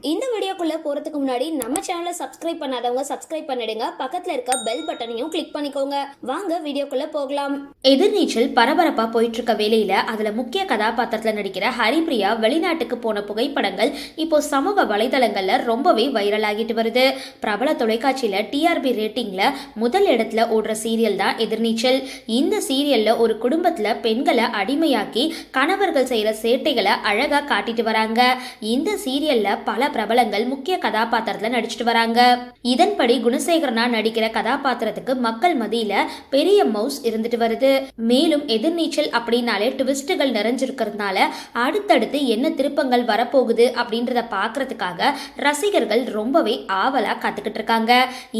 இந்த வீடியோக்குள்ளே போறதுக்கு முன்னாடி நம்ம சேனலை சப்ஸ்கிரைப் பண்ணாதவங்க சப்ஸ்கிரைப் பண்ணிடுங்க. பக்கத்தில் இருக்க பெல் பட்டனையும் கிளிக் பண்ணிக்கோங்க. வாங்க வீடியோக்குள்ளே போகலாம். எதிர்நீச்சல் பரபரப்பாக போயிட்டு இருக்க வேலையில் அதில் முக்கிய கதாபாத்திரத்தில் நடிக்கிற ஹரிபிரியா வெளிநாட்டுக்கு போன புகைப்படங்கள் இப்போ சமூக வலைதளங்களில் ரொம்பவே வைரல் ஆகிட்டு வருது. பிரபல தொலைக்காட்சியில் டிஆர்பி ரேட்டிங்கில் முதல் இடத்துல ஓடுற சீரியல் தான் எதிர்நீச்சல். இந்த சீரியலில் ஒரு குடும்பத்தில் பெண்களை அடிமையாக்கி கணவர்கள் செய்கிற சேட்டைகளை அழகாக காட்டிட்டு வராங்க. இந்த சீரியல்ல பல பிரபலங்கள் முக்கிய கதாபாத்திரத்துல நடிச்சிட்டு வராங்க. இதன்படி குணசேகரனா நடிக்கிற கதாபாத்திரத்துக்கு மக்கள் மத்தியில பெரிய மவுஸ் இருந்துட்டு வருது. மேலும் எதிர்நீச்சல் அப்படின்னாலே ட்விஸ்டுகள் நிறைஞ்சிருக்கிறதுனால அடுத்தடுத்து என்ன திருப்பங்கள் வரப்போகுது அப்படின்றத பார்க்கறதுக்காக ரசிகர்கள் ரொம்பவே ஆவலா காத்துக்கிட்டு இருக்காங்க.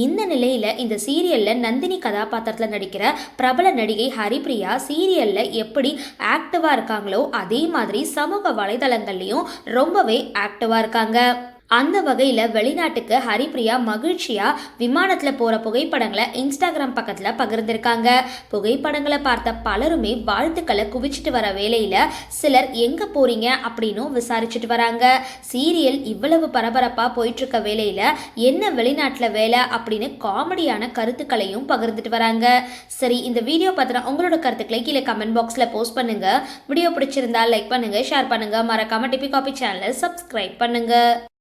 இந்த நிலையில இந்த சீரியல்ல நந்தினி கதாபாத்திரத்துல நடிக்கிற பிரபல நடிகை ஹரிப்ரியா சீரியல்ல எப்படி ஆக்டிவா இருக்காங்களோ அதே மாதிரி சமூக வலைதளங்கள்லயும் ரொம்பவே ஆக்டிவா இருக்காங்க. அந்த வகையில் வெளிநாட்டுக்கு ஹரிப்ரியா மகிழ்ச்சியாக விமானத்தில் போகிற புகைப்படங்களை இன்ஸ்டாகிராம் பக்கத்தில் பகிர்ந்திருக்காங்க. புகைப்படங்களை பார்த்த பலருமே வாழ்த்துக்களை குவிச்சிட்டு வர வேலையில் சிலர் எங்கே போகிறீங்க அப்படின்னும் விசாரிச்சுட்டு வராங்க. சீரியல் இவ்வளவு பரபரப்பாக போயிட்டுருக்க வேலையில் என்ன வெளிநாட்டில் வேலை அப்படின்னு காமெடியான கருத்துக்களையும் பகிர்ந்துட்டு வராங்க. சரி இந்த வீடியோ பார்த்தா உங்களோட கருத்துக்களை கீழே கமெண்ட் பாக்ஸில் போஸ்ட் பண்ணுங்கள் வீடியோ பிடிச்சிருந்தா லைக் பண்ணுங்கள் ஷேர் பண்ணுங்கள் மறக்காமல் டிபி காபி சேனலை சப்ஸ்கிரைப் பண்ணுங்கள்